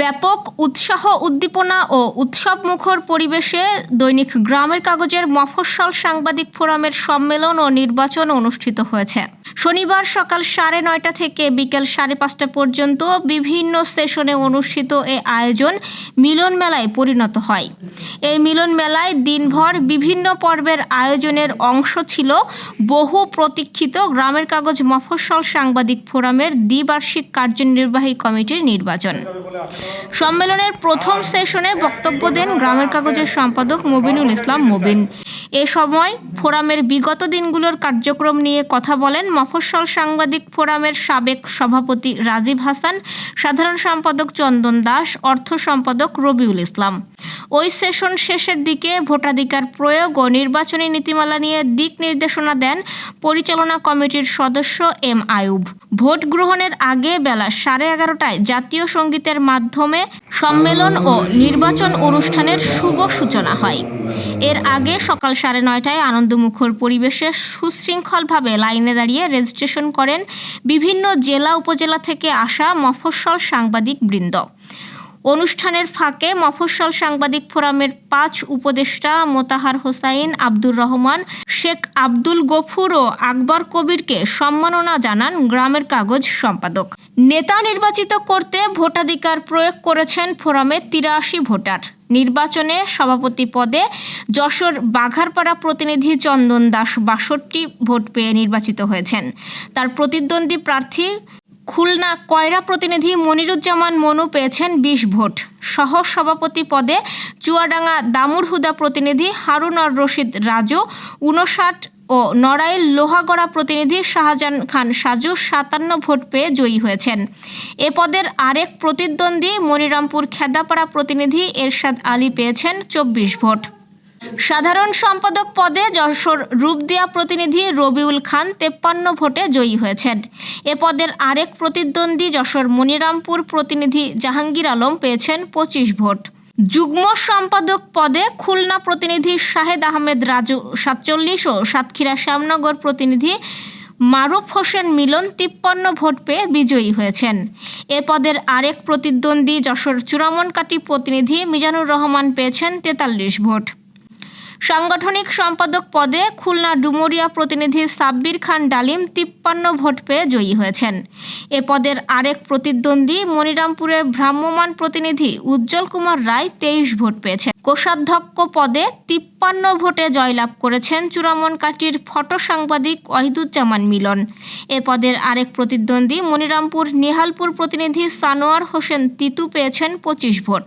ব্যাপক উৎসাহ উদ্দীপনা ও উৎসব মুখর পরিবেশে দৈনিক গ্রামের কাগজের মফস্বল সাংবাদিক ফোরামের সম্মেলন ও নির্বাচন অনুষ্ঠিত হয়েছে। শনিবার সকাল সাড়ে নয়টা থেকে বিকেল সাড়ে পাঁচটা পর্যন্ত বিভিন্ন সেশনে অনুষ্ঠিত এ আয়োজন মিলন মেলায় পরিণত হয়। এই মিলন মেলায় দিনভর বিভিন্ন পর্বের আয়োজনের অংশ ছিল বহু প্রতীক্ষিত গ্রামের কাগজ মফস্বল সাংবাদিক ফোরামের দ্বিবার্ষিক কার্যনির্বাহী কমিটির নির্বাচন। সম্মেলনের প্রথম সেশনে বক্তব্য দেন গ্রামের কাগজের সম্পাদক মবিনুল ইসলাম মবিন। এ সময় ফোরামের বিগত দিনগুলোর কার্যক্রম নিয়ে কথা বলেন মফস্বল সাংবাদিক ফোরামের সাবেক সভাপতি রাজীব হাসান, সাধারণ সম্পাদক চন্দন দাস, অর্থ সম্পাদক রবিউল ইসলাম। ওই সেশন শেষের দিকে ভোটাধিকার প্রয়োগ ও নির্বাচনী নীতিমালা নিয়ে দিক নির্দেশনা দেন পরিচালনা কমিটির সদস্য এম আয়ুব। ভোট গ্রহণের আগে বেলা সাড়ে এগারোটায় জাতীয় সঙ্গীতের মাধ্যমে সম্মেলন ও নির্বাচন অনুষ্ঠানের শুভ সূচনা হয়। এর আগে সকাল সাড়ে নয়টায় আনন্দমুখর পরিবেশে সুশৃঙ্খলভাবে লাইনে দাঁড়িয়ে রেজিস্ট্রেশন করেন বিভিন্ন জেলা উপজেলা থেকে আসা মফস্বল সাংবাদিক বৃন্দ। অনুষ্ঠানের ফাঁকে মফস্বল সাংবাদিক ফোরামের পাঁচ উপদেষ্টা মোতাহার হোসাইন আব্দুর রহমান, শেখ আব্দুল গফুর ও আকবর কবিরকে সম্মাননা জানান গ্রামের কাগজ সম্পাদক। নেতা নির্বাচিত করতে ভোটাধিকার প্রয়োগ করেছেন ফোরামের তিরাশি ভোটার। নির্বাচনে সভাপতি পদে যশোর বাঘারপাড়া প্রতিনিধি চন্দন দাস বাষট্টি ভোট পেয়ে নির্বাচিত হয়েছেন। তার প্রতিদ্বন্দ্বী প্রার্থী খুলনা কয়রা প্রতিনিধি মনিরুজ্জামান মনু পেয়েছেন বিশ ভোট। সহ সভাপতি পদে চুয়াডাঙ্গা দামুর হুদা প্রতিনিধি হারুন আর রশিদ রাজু উনষাট ও নড়াইল লোহাগড়া প্রতিনিধি শাহজাহান খান সাজু সাতান্ন ভোট পেয়ে জয়ী হয়েছেন। এ পদের আরেক প্রতিদ্বন্দ্বী মনিরামপুর খেদাপাড়া প্রতিনিধি এরশাদ আলী পেয়েছেন চব্বিশ ভোট। সাধারণ সম্পাদক পদে যশোর রূপদিয়া প্রতিনিধি রবিউল খান তেপ্পান্ন ভোটে জয়ী হয়েছেন। এ পদের আরেক প্রতিদ্বন্দ্বী যশোর মনিরামপুর প্রতিনিধি জাহাঙ্গীর আলম পেয়েছেন পঁচিশ ভোট। যুগ্ম সম্পাদক পদে খুলনা প্রতিনিধি শাহেদ আহমেদ, রাজু সাতচল্লিশ ও সাতক্ষীরা শ্যামনগর প্রতিনিধি মারুফ হোসেন মিলন তিপ্পান্ন ভোট পেয়ে বিজয়ী হয়েছেন। এ পদের আরেক প্রতিদ্বন্দ্বী যশোর চূড়ামনকাটি প্রতিনিধি মিজানুর রহমান পেয়েছেন তেতাল্লিশ ভোট। সাংগঠনিক সম্পাদক পদে খুলনা ডুমুরিয়া প্রতিনিধি সাব্বির খান ডালিম তিপ্পান্ন ভোট পেয়ে জয়ী হয়েছেন। এ পদের আরেক প্রতিদ্বন্দ্বী মনিরামপুরের ভ্রাম্যমাণ প্রতিনিধি উজ্জ্বল কুমার রায় তেইশ ভোট পেয়েছেন। কোষাধ্যক্ষ পদে তিপ্পান্ন ভোটে জয়লাভ করেছেন চূড়ামনকাটির ফটো সাংবাদিক ওয়াহিদুজ্জামান মিলন। এ পদের আরেক প্রতিদ্বন্দ্বী মনিরামপুর নিহালপুর প্রতিনিধি সানোয়ার হোসেন তিতু পেয়েছেন পঁচিশ ভোট।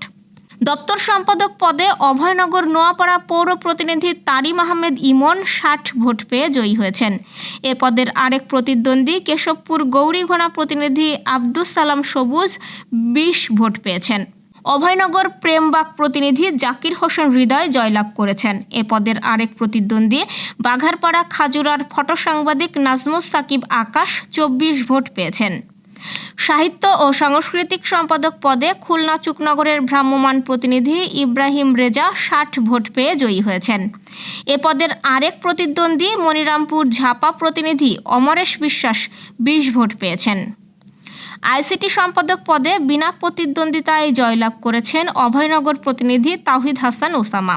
দপ্তর সম্পাদক পদে অভয়নগর নোয়াপাড়া পৌর প্রতিনিধি তারিম আহমেদ ইমন ষাট ভোট পেয়ে জয়ী হয়েছেন। এ পদের আরেক প্রতিদ্বন্দ্বী কেশবপুর গৌরীঘোনা প্রতিনিধি আব্দুস সালাম সবুজ বিশ ভোট পেয়েছেন। অভয়নগর প্রেমবাগ প্রতিনিধি জাকির হোসেন হৃদয় জয়লাভ করেছেন। এ পদের আরেক প্রতিদ্বন্দ্বী বাঘারপাড়া খাজুরার ফটো সাংবাদিক নাজমুস সাকিব আকাশ চব্বিশ ভোট পেয়েছেন। সাহিত্য ও সাংস্কৃতিক সম্পাদক পদে খুলনা চুকনগরের ভ্রাম্যমাণ প্রতিনিধি ইব্রাহিম রেজা ষাট ভোট পেয়ে জয়ী হয়েছেন। এ পদের আরেক প্রতিদ্বন্দ্বী মনিরামপুর ঝাপা প্রতিনিধি অমরেশ বিশ্বাস বিশ ভোট পেয়েছেন। আইসিটি সম্পাদক পদে বিনা প্রতিদ্বন্দ্বিতায় জয়লাভ করেছেন অভয়নগর প্রতিনিধি তাহিদ হাসান ওসামা।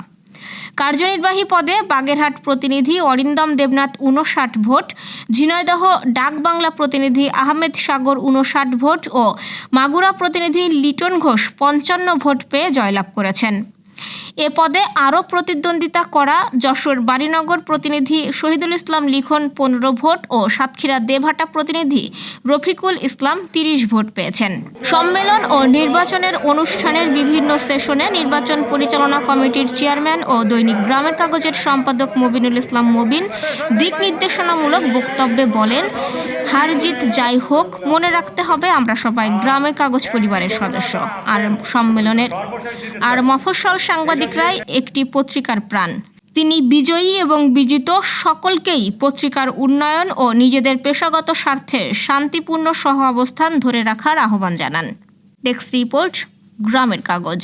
কার্যনির্বাহী পদে বাগেরহাট প্রতিনিধি অরিন্দম দেবনাথ উনষাট ভোট ঝিনয়দহ ডাকবাংলা প্রতিনিধি আহমেদ সাগর উনষাট ভোট ও মাগুরা প্রতিনিধি লিটন ঘোষ পঞ্চান্ন ভোট পেয়ে জয়লাভ করেছেন। এ পদে আরও প্রতিদ্বন্দ্বিতা করা যশোর বাড়িনগর প্রতিনিধি শহীদুল ইসলাম লিখন পনেরো ভোট ও সাতক্ষীরা দেভাটা প্রতিনিধি রফিকুল ইসলাম তিরিশ ভোট পেয়েছেন। সম্মেলন ও নির্বাচনের অনুষ্ঠানের বিভিন্ন সেশনে নির্বাচন পরিচালনা কমিটির চেয়ারম্যান ও দৈনিক গ্রামের কাগজের সম্পাদক মবিনুল ইসলাম মবিন দিক নির্দেশনামূলক বক্তব্যে বলেন হার জিত যাই হোক, মনে রাখতে হবে আমরা সবাই গ্রামের কাগজ পরিবারের সদস্য। আর সম্মেলনের আর মফস্বল সাংবাদিকরাই একটি পত্রিকার প্রাণ। তিনি বিজয়ী এবং বিজিত সকলকেই পত্রিকার উন্নয়ন ও নিজেদের পেশাগত স্বার্থে শান্তিপূর্ণ সহ অবস্থান ধরে রাখার আহ্বান জানান। ডেস্ক রিপোর্ট, গ্রামের কাগজ।